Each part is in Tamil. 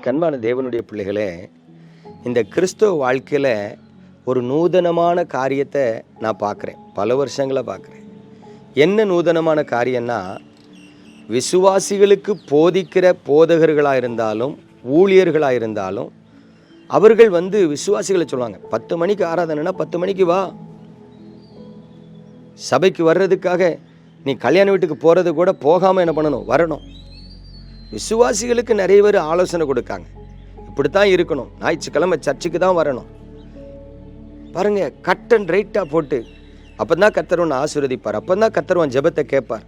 எனக்கு அன்பான தேவனுடைய பிள்ளைகளே இந்த கிறிஸ்துவ வாழ்க்கையில் ஒரு நூதனமான காரியத்தை நான் பார்க்குறேன். பல வருஷங்களை பார்க்குறேன். என்ன நூதனமான காரியம்னா விசுவாசிகளுக்கு போதிக்கிற போதகர்களாக இருந்தாலும் ஊழியர்களாக இருந்தாலும் அவர்கள் வந்து விசுவாசிகளை சொல்லுவாங்க. பத்து மணிக்கு ஆராதனைனா பத்து மணிக்கு வா. சபைக்கு வர்றதுக்காக நீ கல்யாண வீட்டுக்கு போகிறது கூட போகாமல் என்ன பண்ணணும்? வரணும். விசுவாசிகளுக்கு நிறைய பேர் ஆலோசனை கொடுக்காங்க. இப்படித்தான் இருக்கணும். ஞாயிற்றுக்கிழமை சர்ச்சுக்கு தான் வரணும். பாருங்க கட் அண்ட் ரைட்டாக போட்டு அப்போ தான் கத்தர் ஆசீர்வதிப்பார். அப்போ தான் கத்தர் ஜெபத்தை கேட்பார்.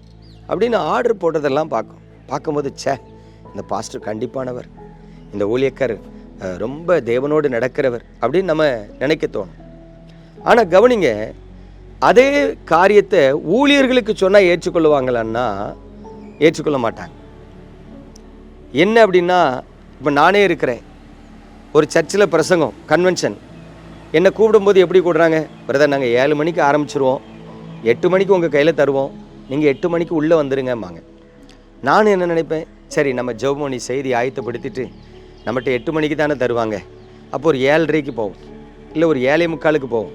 அப்படின்னு ஆர்டர் போடுறதெல்லாம் பார்க்கும். பார்க்கும்போது ச்சே இந்த பாஸ்டர் கண்டிப்பானவர். இந்த ஊழியக்கார் ரொம்ப தேவனோடு நடக்கிறவர் அப்படின்னு நம்ம நினைக்க தோணும். ஆனால் கவனிங்க அதே காரியத்தை ஊழியர்களுக்கு சொன்னால் ஏற்றுக்கொள்ளுவாங்களான்னா ஏற்றுக்கொள்ள மாட்டாங்க. என்ன அப்படின்னா இப்போ நானே இருக்கிறேன். ஒரு சர்ச்சில் பிரசங்கம் கன்வென்ஷன் என்னை கூப்பிடும்போது எப்படி கூடுறாங்க பிரதர் நாங்கள் ஏழு மணிக்கு ஆரம்பிச்சிருவோம். எட்டு மணிக்கு உங்கள் கையில் தருவோம். நீங்கள் எட்டு மணிக்கு உள்ளே வந்துடுங்கம்பாங்க நானும் என்ன நினைப்பேன்? சரி நம்ம ஜெபமணி செய்தி ஆயத்தப்படுத்திட்டு நம்மகிட்ட எட்டு மணிக்கு தானே தருவாங்க. அப்போ ஒரு ஏழரைக்கு போவோம். இல்லை ஒரு ஏழை முக்காலுக்கு போவோம்.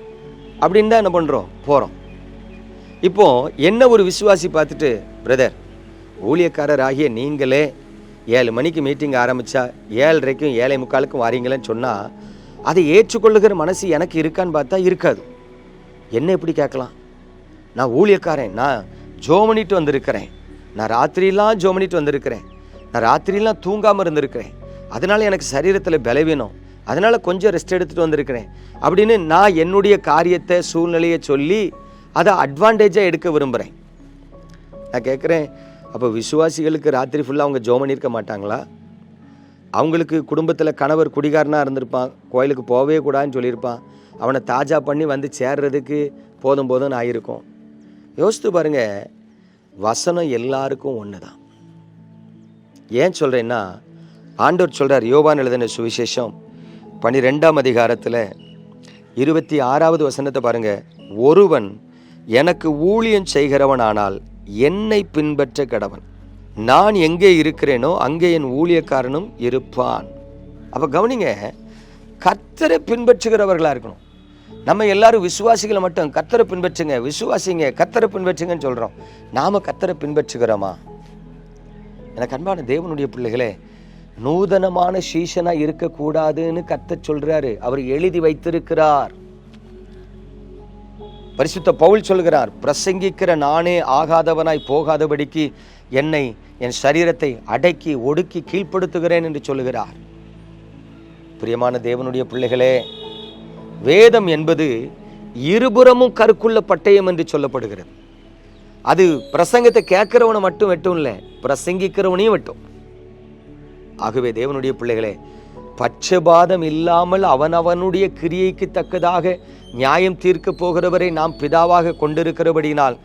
அப்படின்னு தான் என்ன பண்ணுறோம் போகிறோம் இப்போது என்ன ஒரு விசுவாசி பார்த்துட்டு பிரதர் ஊழியக்காரர் ஆகிய நீங்களே ஏழு மணிக்கு மீட்டிங் ஆரம்பித்தா ஏழரைக்கும் ஏழை முக்காலுக்கும் வாரீங்களேன்னு சொன்னால் அதை ஏற்றுக்கொள்ளுகிற மனசு எனக்கு இருக்கான்னு பார்த்தா இருக்காது. என்ன எப்படி கேட்கலாம்? நான் ஊழியக்காரன் நான் ஜோமனிட்டு வந்திருக்கிறேன். நான் ராத்திரியெல்லாம் ஜோமனிட்டு பண்ணிட்டு வந்திருக்கிறேன். நான் ராத்திரியெல்லாம் தூங்காமல் இருந்திருக்கிறேன். அதனால் எனக்கு சரீரத்தில் பலவீனம் அதனால் கொஞ்சம் ரெஸ்ட் எடுத்துகிட்டு வந்திருக்கிறேன். அப்படின்னு நான் என்னுடைய காரியத்தை சூழ்நிலையை சொல்லி அதை அட்வான்டேஜாக எடுக்க விரும்புகிறேன் நான் கேட்குறேன் அப்போ விசுவாசிகளுக்கு ராத்திரி ஃபுல்லாக அவங்க ஜோம் பண்ணியிருக்க மாட்டாங்களா? அவங்களுக்கு குடும்பத்தில் கணவர் குடிகாரனாக இருந்திருப்பான் கோயிலுக்கு போகவே கூடாதுன்னு சொல்லியிருப்பான். அவனை தாஜா பண்ணி வந்து சேர்றதுக்கு போதும் போதும்னு ஆயிருக்கும். யோசித்து பாருங்கள் வசனம் எல்லாருக்கும் ஒன்று தான் ஏன் சொல்கிறேன்னா ஆண்டோர் சொல்கிறார் யோவான் எழுதின சுவிசேஷம் பன்னிரெண்டாம் அதிகாரத்தில் இருபத்தி ஆறாவது வசனத்தை பாருங்க. ஒருவன் எனக்கு ஊழியம் செய்கிறவனானால் என்னை பின்பற்ற கடவன். நான் எங்கே இருக்கிறேனோ அங்கே என் ஊழியக்காரனும் இருப்பான். அப்போ கவனிங்க கத்தரை பின்பற்றுகிறவர்களாக இருக்கணும். நம்ம எல்லாரும் விசுவாசிகளை மட்டும் கத்தரை பின்பற்றுங்க விசுவாசிங்க கத்தரை பின்பற்றுங்கன்னு சொல்கிறோம் நாம் கத்தரை பின்பற்றுகிறோமா? எனக்கு அன்பான தேவனுடைய பிள்ளைகளே நூதனமான சீசனாக இருக்கக்கூடாதுன்னு கத்த சொல்கிறாரு அவர் எழுதி வைத்திருக்கிறார். பரிசுத்த பவுல் சொல்கிறார் பிரசங்கிக்கிற நானே ஆகாதவனாய் போகாதபடிக்கு என்னை என் சரீரத்தை அடக்கி ஒடுக்கி கீழ்ப்படுத்துகிறேன் என்று சொல்லுகிறார். பிரியமான தேவனுடைய பிள்ளைகளே வேதம் என்பது இருபுறமும் கருக்குள்ள பட்டயம் என்று சொல்லப்படுகிறது. அது பிரசங்கத்தை கேட்கிறவனை மட்டும் வெட்டும் இல்லை பிரசங்கிக்கிறவனையும் வெட்டும். ஆகவே தேவனுடைய பிள்ளைகளே பட்சபாதம் இல்லாமல் அவனவனுடைய கிரியைக்கு தக்கதாக நியாயம் தீர்க்க போகிறவரை நாம் பிதாவாக கொண்டிருக்கிறபடியினால்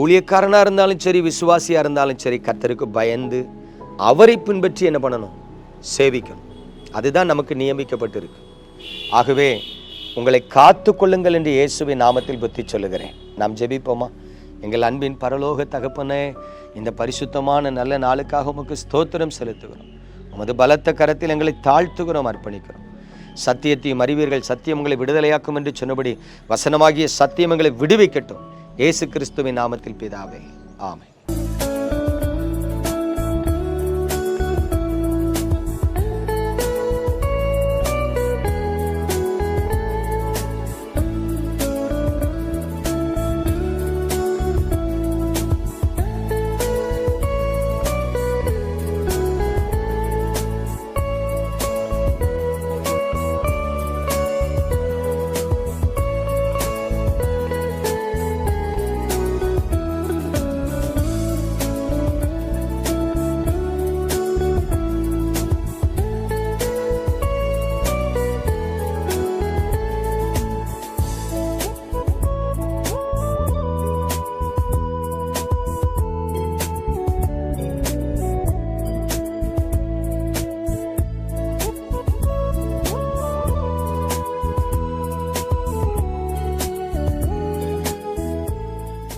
ஊழியக்காரனாக இருந்தாலும் சரி விசுவாசியாக இருந்தாலும் சரி கத்தருக்கு பயந்து அவரை பின்பற்றி என்ன பண்ணணும்? சேவிக்கணும். அதுதான் நமக்கு நியமிக்கப்பட்டிருக்கு. ஆகவே உங்களை காத்து கொள்ளுங்கள் என்று இயேசுவின் நாமத்தில் புத்தி சொல்லுகிறேன். நாம் ஜெபிப்போமா? எங்கள் அன்பின் பரலோக தகப்பனே இந்த பரிசுத்தமான நல்ல நாளுக்காக உமக்கு ஸ்தோத்திரம் செலுத்துகிறோம். உமது பலத்த கரத்தில் எங்களை தாழ்த்துகிறோம் அர்ப்பணிக்கிறோம். சத்தியத்தையும் அறிவீர்கள் சத்தியம் உங்களை விடுதலையாக்கும் என்று சொன்னபடி வசனமாகிய சத்தியம் எங்களை விடுவிக்கட்டும். இயேசு கிறிஸ்துவின் நாமத்தில் பிதாவே ஆமை